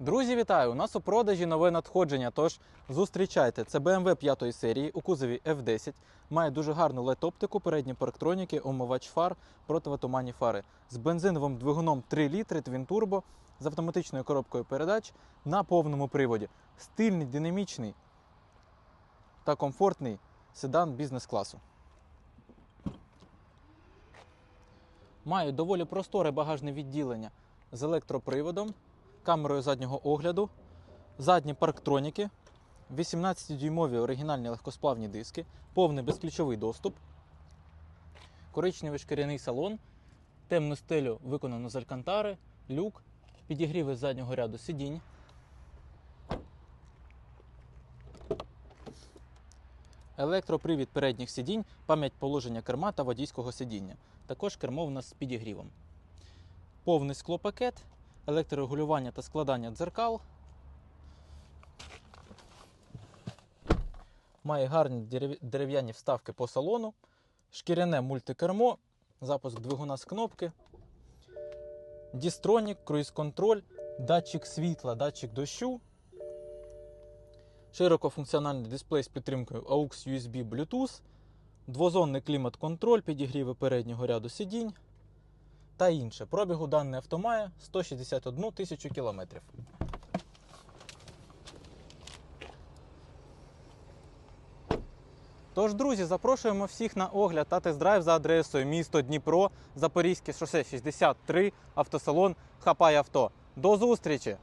Друзі, вітаю! У нас у продажі нове надходження. Тож зустрічайте. Це BMW 5 серії у кузові F10. Має дуже гарну LED-оптику, передні парктроніки, омивач фар, противотуманні фари. З бензиновим двигуном 3 літри Turbo, з автоматичною коробкою передач на повному приводі. Стильний, динамічний та комфортний седан бізнес-класу. Має доволі просторе багажне відділення з електроприводом, камерою заднього огляду, задні парктроніки, 18-дюймові оригінальні легкосплавні диски, повний безключовий доступ, коричневий шкіряний салон, темну стелю виконано з алькантари, люк, підігріви заднього ряду сидінь. Електропривід передніх сидінь, пам'ять положення керма та водійського сидіння. Також кермо в нас з підігрівом. Повний склопакет, електрорегулювання та складання дзеркал. Має гарні дерев'яні вставки по салону, шкіряне мультикермо, запуск двигуна з кнопки, дістронік, круїз-контроль, датчик світла, датчик дощу, широкофункціональний дисплей з підтримкою AUX USB Bluetooth, двозонний клімат-контроль, підігріви переднього ряду сидінь та інше. Пробігу даний авто має 161 тисячу кілометрів. Тож, друзі, запрошуємо всіх на огляд та тест-драйв за адресою місто Дніпро, Запорізьке шосе 63, автосалон Хапай авто. До зустрічі!